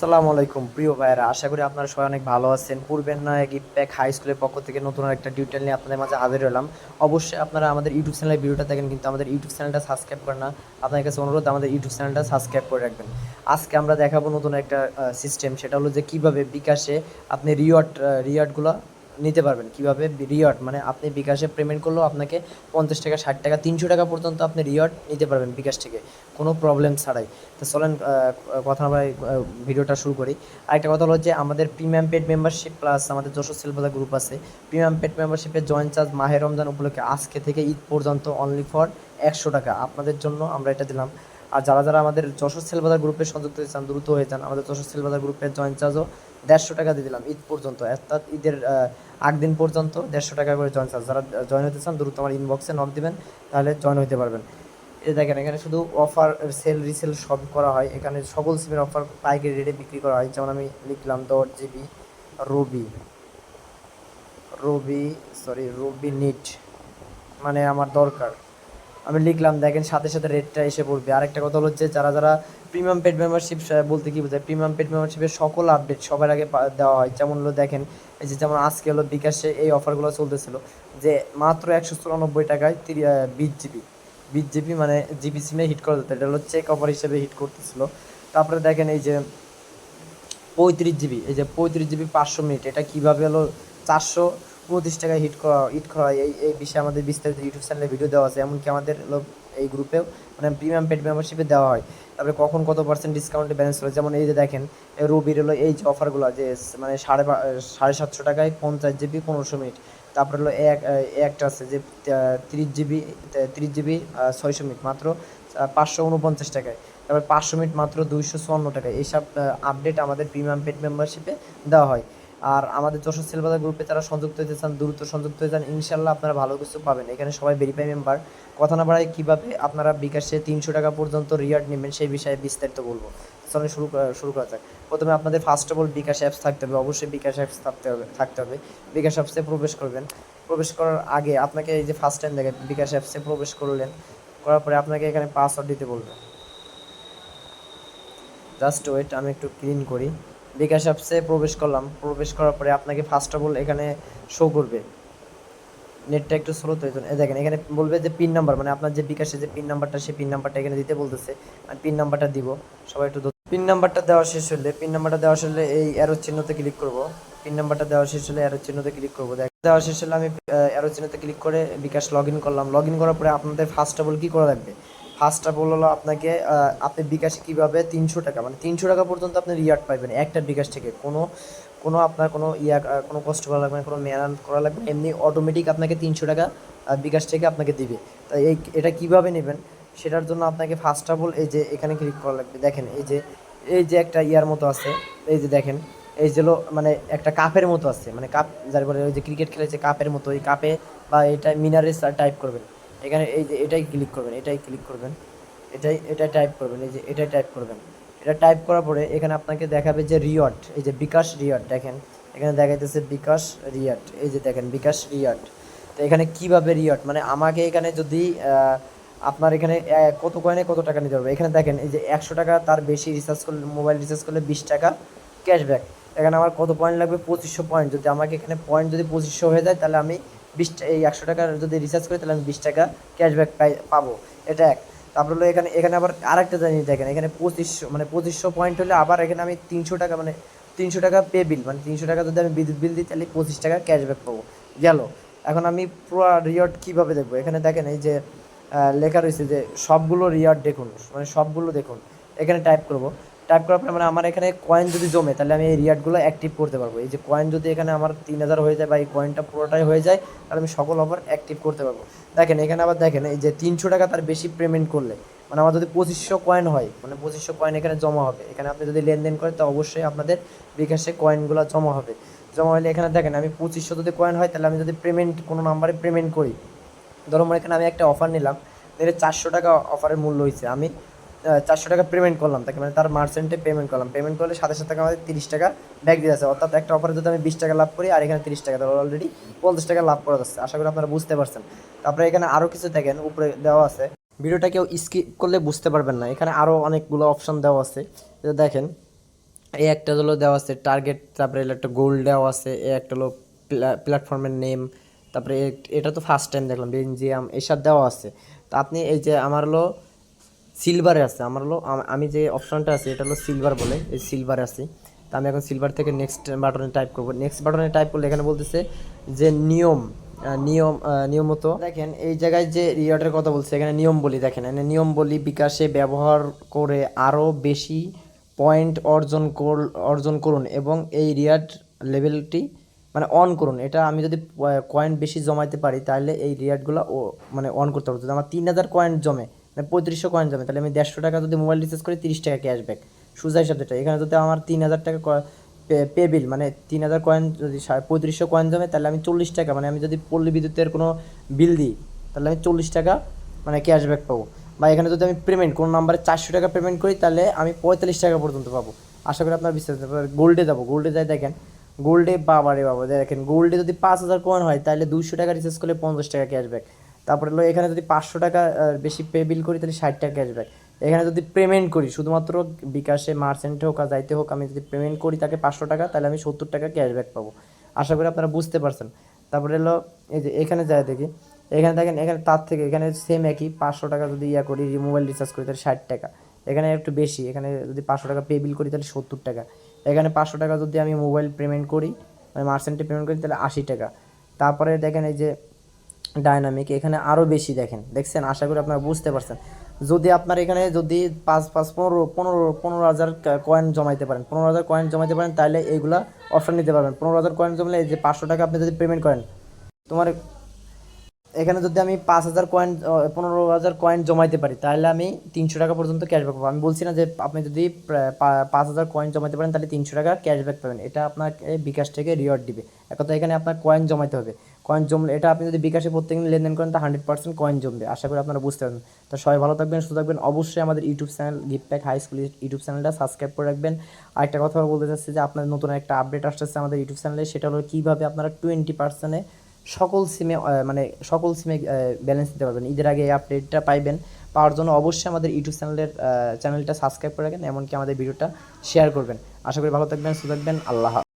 আসসালামু আলাইকুম, প্রিয় ভাইয়েরা। আশা করি আপনারা সবাই অনেক ভালো আছেন। পূর্বের নয় গিপ্যাক হাই স্কুলের পক্ষ থেকে নতুন একটা টিউটোরিয়াল নিয়ে আপনাদের মাঝে হাজির হলাম। অবশ্যই আপনারা আমাদের ইউটিউব চ্যানেলের ভিডিওটা দেখেন, কিন্তু আমাদের ইউটিউব চ্যানেলটা সাবস্ক্রাইব করেন না। আপনার কাছে অনুরোধ, আমাদের ইউটিউব চ্যানেলটা সাবস্ক্রাইব করে রাখবেন। আজকে আমরা দেখাবো নতুন একটা সিস্টেম সেটা হলো যে কীভাবে বিকাশে আপনি রিওয়ার্ড রিওয়ার্ডগুলো নিতে পারবেন। কীভাবে? রিওয়ার্ড মানে আপনি বিকাশে পেমেন্ট করলেও আপনাকে পঞ্চাশ টাকা, ষাট টাকা, তিনশো টাকা পর্যন্ত আপনি রিওয়ার্ড নিতে পারবেন বিকাশ থেকে। কোনো প্রবলেম ছাড়াই। তো চলেন কথা আমরা ভিডিওটা শুরু করি। আরেকটা কথা হলো যে আমাদের প্রিমিয়াম পেড মেম্বারশিপ প্লাস আমাদের যশোর সেলবাদা গ্রুপ আছে। প্রিমিয়াম পেড মেম্বারশিপের জয়েন্ট চার্জ মাহে রমজান উপলক্ষে আজকে থেকে ঈদ পর্যন্ত অনলি ফর একশো টাকা। আপনাদের জন্য আমরা এটা দিলাম আর যারা যারা আমাদের যশোর সেলবাজার গ্রুপে সংযুক্ত হয়ে চান দ্রুত হয়ে যান আমাদের যশোর সেলবাজার গ্রুপে জয়েন্ট চার্জও দেড়শো টাকা দিয়ে দিলাম ঈদ পর্যন্ত। অর্থাৎ ঈদের আহ, আগ দিন পর্যন্ত দেড়শো টাকা করে জয়েন চার্জ যারা জয়েন হতে চান দ্রুত আমার ইনবক্সে নক দিবেন তাহলে জয়েন হতে পারবেন। এই দেখেন এখানে শুধু অফার সেল রিসেল সব করা হয়। এখানে সকল সিমের অফার পাইকারি রেটে বিক্রি করা হয়। যেমন আমি লিখলাম দশ GB Robi Robi sorry Robi net মানে আমার দরকার। আমি লিখলাম, দেখেন সাথে সাথে রেটটা এসে পড়বে। আরেকটা কথা হলো যে, যারা যারা প্রিমিয়াম পেড মেম্বারশিপ বলতে কি বোঝায়? প্রিমিয়াম পেড মেম্বারশিপের সকল আপডেট সবার আগে দেওয়া হয়। যেমন হলো দেখেন, এই যে যেমন আজকে হলো বিকাশে এই অফারগুলো চলতেছিল, যে মাত্র একশো চুরানব্বই টাকায় বিশ জিবি বিশ জিবি মানে জিবি সিমে হিট করা যেত। এটা হলো চেক অফার হিসেবে হিট করতেছিল। তারপরে দেখেন এই যে পঁয়ত্রিশ জিবি এই যে পঁয়ত্রিশ জিবি পাঁচশো মিনিট এটা কীভাবে হলো? চারশো পঁচিশ টাকায় হিট করা হিট করা হয় এই এই বিষয়ে আমাদের বিস্তারিত ইউটিউব চ্যানেলে ভিডিও দেওয়া আছে। এমনকি আমাদের এই গ্রুপেও মানে প্রিমিয়াম পেড মেম্বারশিপে দেওয়া হয়। তারপরে কখন কত পার্সেন্ট ডিসকাউন্টে ব্যালেন্স হলো যেমন এই যে দেখেন রবির হলো এই যে অফারগুলো যে মানে সাড়ে সাড়ে সাতশো টাকায় পঞ্চাশ জিবি পনেরোশো মিনিট। তারপরে হলো এক একটা আছে যে তিরিশ জিবি তিরিশ জিবি ছয়শো মিনিট মাত্র পাঁচশো উনপঞ্চাশ টাকায়। তারপর পাঁচশো মিনিট মাত্র দুইশো চুয়ান্ন টাকায়। এইসব আপডেট আমাদের প্রিমিয়াম পেড মেম্বারশিপে দেওয়া হয়। আর আমাদের যশোর সেলবাজার গ্রুপে যারা সংযুক্ত হতে চান, দ্রুত সংযুক্ত হয়ে যান ইনশাল্লাহ আপনারা ভালো কিছু পাবেন। এখানে সবাই ভেরিফাই মেম্বার কথা না বাড়ায় কীভাবে আপনারা বিকাশে তিনশো টাকা পর্যন্ত রিয়ার্ড নেবেন সেই বিষয়ে বিস্তারিত বলব। চলে শুরু শুরু করা যাক। প্রথমে আপনাদের first of all bKash apps থাকতে হবে। অবশ্যই বিকাশ অ্যাপস থাকতে হবে থাকতে হবে। বিকাশ অ্যাপসে প্রবেশ করবেন। প্রবেশ করার আগে আপনাকে এই যে ফার্স্ট টাইম দেখেন, বিকাশ অ্যাপসে প্রবেশ করলেন। করার পরে আপনাকে এখানে পাসওয়ার্ড দিতে বলবে। জাস্ট ওয়েট আমি একটু ক্লিন করি। বিকাশ অ্যাপসে প্রবেশ করলাম। প্রবেশ করার পরে আপনাকে ফার্স্ট অফ অল এখানে শো করবে। নেটটা একটু স্লো তো, এই দেখেন, এখানে বলবে যে পিন নাম্বার মানে আপনার যে বিকাশে যে পিন নাম্বারটা সেই পিন নাম্বারটা এখানে দিতে বলতেছে। আমি পিন নাম্বারটা দিব। সবাই একটু পিন নাম্বারটা দেওয়া শেষ হলে পিন নাম্বারটা দেওয়া শেষ হলে এই অ্যারো চিহ্নতে ক্লিক করব। পিন নাম্বারটা দেওয়া শেষ হলে অ্যারো চিহ্নতে ক্লিক করব। দেখ, দেওয়া শেষ হলে আমি অ্যারো চিহ্নতে ক্লিক করে বিকাশ লগ ইন করলাম। লগ ইন করার পরে আপনাদের ফার্স্ট অফ অল কী করা লাগবে? ফার্স্ট অফ অল হলো আপনাকে আপনি বিকাশে কীভাবে তিনশো টাকা মানে তিনশো টাকা পর্যন্ত আপনি রিয়ার্ড পাইবেন একটা বিকাশ থেকে। কোনো কোনো আপনার কোনো ইয়া কোনো কষ্ট করা লাগবে না, কোনো মেহনত করা লাগবে এমনি অটোমেটিক আপনাকে তিনশো টাকা বিকাশ থেকে আপনাকে দিবে। তাই এই, এটা কীভাবে নেবেন? সেটার জন্য আপনাকে ফার্স্ট অফ অল এই যে এখানে ক্লিক করা লাগবে। দেখেন, এই যে এই যে একটা ইয়ার মতো আছে, এই যে দেখেন, এই যে মানে একটা কাপের মতো আছে মানে কাপ, যার বলে ওই যে ক্রিকেট খেলেছে কাপের মতো এই কাপে বা এটা মিনারেস টাইপ করবেন। এখানে এই যে এটাই ক্লিক করবেন, এটাই ক্লিক করবেন। এটাই এটাই টাইপ করবেন, এই যে এটাই টাইপ করবেন। এটা টাইপ করার পরে এখানে আপনাকে দেখাবে যে রিওয়ার্ড এই যে বিকাশ রিওয়ার্ড দেখেন। এখানে দেখাইতেছে বিকাশ রিয়ার্ড এই যে দেখেন বিকাশ রিয়ার্ড তো এখানে কীভাবে রিওয়ার্ড মানে আমাকে এখানে যদি আপনার এখানে কত কয়েনে কত টাকা নিতে পারবে? এখানে দেখেন, এই যে একশো টাকা তার বেশি রিচার্জ করলে মোবাইল রিচার্জ করলে বিশ টাকা ক্যাশব্যাক এখানে আমার কত পয়েন্ট লাগবে? পঁচিশশো পয়েন্ট যদি আমাকে এখানে পয়েন্ট যদি পঁচিশশো হয়ে যায়, তাহলে আমি বিশ এই একশো টাকার যদি রিচার্জ করি, তাহলে আমি বিশ টাকা ক্যাশব্যাক পাই পাবো। এটা এক। তারপর হলো এখানে এখানে আবার আরেকটা জিনিস দেখেন। এখানে পঁচিশশো মানে পঁচিশশো পয়েন্ট হলে আবার এখানে আমি তিনশো টাকা মানে তিনশো টাকা পে বিল মানে তিনশো টাকা যদি আমি বিদ্যুৎ বিল দিই, তাহলে পঁচিশ টাকা ক্যাশব্যাক পাবো। গেল। এখন আমি পুরো রিওয়ার্ড কীভাবে দেখব? এখানে দেখেন এই যে লেখা রয়েছে যে, সবগুলো রিওয়ার্ড দেখুন। মানে সবগুলো দেখুন। এখানে টাইপ করব। টাইপ করার পরে মানে আমার এখানে কয়েন যদি জমে, তাহলে আমি এই রিয়ার্ডগুলো অ্যাক্টিভ করতে পারব। এই যে কয়েন যদি এখানে আমার তিন হাজার হয়ে যায় বা এই কয়েনটা পুরোটাই হয়ে যায়, তাহলে আমি সকল অফার অ্যাক্টিভ করতে পারব। দেখেন, এখানে আবার দেখেন, এই যে তিনশো টাকা তার বেশি পেমেন্ট করলে মানে আমার যদি পঁচিশশো কয়েন হয় মানে পঁচিশশো কয়েন এখানে জমা হবে। এখানে আপনি যদি লেনদেন করেন, তো অবশ্যই আপনাদের বিকাশে কয়েনগুলো জমা হবে। জমা হলে এখানে দেখেন, আমি পঁচিশশো যদি কয়েন হয়, তাহলে আমি যদি পেমেন্ট কোনো নাম্বারে পেমেন্ট করি। ধরো মনে এখানে আমি একটা অফার নিলাম এর চারশো টাকা অফারের মূল্য হয়েছে। আমি চারশো টাকা পেমেন্ট করলাম, তাকে মানে তার মার্চেন্টে পেমেন্ট করলাম। পেমেন্ট করলে সাথে সাথে আমাদের তিরিশ টাকা ব্যাক দিয়ে আছে অর্থাৎ একটা অফারে যদি আমি বিশ টাকা লাভ করি, আর এখানে তিরিশ টাকা তাহলে অলরেডি পঞ্চাশ টাকা লাভ করা যাচ্ছে। আশা করি আপনারা বুঝতে পারছেন। তারপরে এখানে আরও কিছু দেখেন, উপরে দেওয়া আছে। ভিডিওটা কেউ স্কিপ করলে বুঝতে পারবেন না। এখানে আরও অনেকগুলো অপশন দেওয়া আছে। দেখেন এই একটা হলো দেওয়া আছে টার্গেট তারপরে একটা গোল দেওয়া আছে, এ একটা হলো প্ল্যাটফর্মের নেম তারপরে এটা তো ফার্স্ট টাইম দেখলাম বেনজিয়াম এসব দেওয়া আছে। তো আপনি এই যে আমার হলো সিলভারে আছে। আমার হলো, আমি যে অপশনটা আছে, এটা হলো সিলভার বলে, এই সিলভারে আছি। তো আমি এখন সিলভার থেকে নেক্সট বাটনে টাইপ করব। নেক্সট বাটনে টাইপ করলে এখানে বলতেছে যে নিয়ম নিয়ম নিয়মত। দেখেন, এই জায়গায় যে রিওয়ার্ডের কথা বলছে, এখানে নিয়ম বলি, দেখেন, এখানে নিয়ম বলি বিকাশে ব্যবহার করে আরও বেশি পয়েন্ট অর্জন কর, অর্জন করুন এবং এই রিয়ার্ড লেভেলটি মানে অন করুন। এটা আমি যদি কয়েন বেশি জমাইতে পারি, তাহলে এই রিয়ার্ডগুলো ও মানে অন করতে পারব। যদি আমার তিন হাজার কয়েন জমে পঁয়ত্রিশশো কয়েন জমে, তাহলে আমি দেড়শো টাকা যদি মোবাইল রিচার্জ করি, তিরিশ টাকা ক্যাশব্যাক সোজা হিসাব যেটা, এখানে যদি আমার তিন হাজার টাকা পে বিল মানে তিন হাজার কয়েন যদি পঁয়ত্রিশশো কয়েন জমে, তাহলে আমি চল্লিশ টাকা মানে আমি যদি পল্লী বিদ্যুতের কোনো বিল দিই, তাহলে আমি চল্লিশ টাকা মানে ক্যাশব্যাক পাবো। বা এখানে যদি আমি পেমেন্ট কোনো নাম্বারে চারশো টাকা পেমেন্ট করি, তাহলে আমি পঁয়তাল্লিশ টাকা পর্যন্ত পাবো। আশা করি আপনার বিশ্বাস গোল্ডে যাব গোল্ডে যাই দেখেন গোল্ডে বাবারে বাবা, দেখেন গোল্ডে যদি পাঁচ হাজার কয়েন হয়, তাহলে দুশো টাকা রিচার্জ করলে পঞ্চাশ টাকা ক্যাশব্যাক তারপরে হলো এখানে যদি পাঁচশো টাকা বেশি পে বিল করি, তাহলে ষাট টাকা ক্যাশব্যাক এখানে যদি পেমেন্ট করি, শুধুমাত্র বিকাশে মার্চেন্টে হোক আর যাইতে হোক, আমি যদি পেমেন্ট করি তাকে পাঁচশো টাকা, তাহলে আমি সত্তর টাকা ক্যাশব্যাক পাবো। আশা করি আপনারা বুঝতে পারছেন। তারপরে হলো, এই যে এখানে যায় দেখি। এখানে দেখেন, এখানে তার থেকে এখানে সেম একই, পাঁচশো টাকা যদি ইয়া করি মোবাইল রিচার্জ করি, তাহলে ষাট টাকা। এখানে একটু বেশি, এখানে যদি পাঁচশো টাকা পে বিল করি, তাহলে সত্তর টাকা। এখানে পাঁচশো টাকা যদি আমি মোবাইল পেমেন্ট করি মানে মার্চেন্টে পেমেন্ট করি, তাহলে আশি টাকা। তারপরে দেখেন এই যে ডাইনামিক এখানে আরও বেশি দেখেন। দেখছেন? আশা করি আপনারা বুঝতে পারছেন। যদি আপনার এখানে যদি পাঁচ পাঁচ, পনেরো পনেরো পনেরো হাজার কয়েন জমাইতে পারেন, পনেরো হাজার কয়েন জমাইতে পারেন, তাহলে এইগুলা অপশন নিতে পারবেন। পনেরো হাজার কয়েন জমলে এই যে পাঁচশো টাকা আপনি যদি পেমেন্ট করেন, তোমার এখানে যদি আমি পাঁচ হাজার কয়েন পনেরো হাজার কয়েন জমাইতে পারি, তাহলে আমি তিনশো টাকা পর্যন্ত ক্যাশব্যাক পাবো। আমি বলছি না যে আপনি যদি পাঁচ হাজার কয়েন জমাইতে পারেন, তাহলে তিনশো টাকা ক্যাশব্যাক পাবেন এটা আপনাকে বিকাশ থেকে রিওয়ার্ড দিবে। এক কথা এখানে আপনার কয়েন জমাইতে হবে। কয়েন জমলে, এটা আপনি যদি বিকাশে প্রত্যেকদিন লেনদেন করেন, তা হান্ড্রেড পার্সেন্ট কয়েন জমবে। আশা করি আপনারা বুঝতে পারবেন। তো সবাই ভালো থাকবেন, সুস্থ থাকবেন। অবশ্যই আমাদের YouTube channel gift high school YouTube চ্যানেলটা সাবস্ক্রাইব করে রাখবেন। আর একটা কথা বলতে চাচ্ছি যে আপনার নতুন একটা আপডেট আসতেছে আমাদের ইউটিউব চ্যানেলে সেটা হলো কীভাবে আপনারা টোয়েন্টি পার্সেন্টে সকল সিমে মানে সকল সিমে ব্যালেন্স দিতে পারবেন। ঈদের আগে এই আপডেটটা পাইবেন। পাওয়ার জন্য অবশ্যই আমাদের ইউটিউব চ্যানেলের চ্যানেলটা সাবস্ক্রাইব করে রাখেন, এমনকি আমাদের ভিডিওটা শেয়ার করবেন। আশা করি ভালো থাকবেন, সুস্থ থাকবেন। আল্লাহ।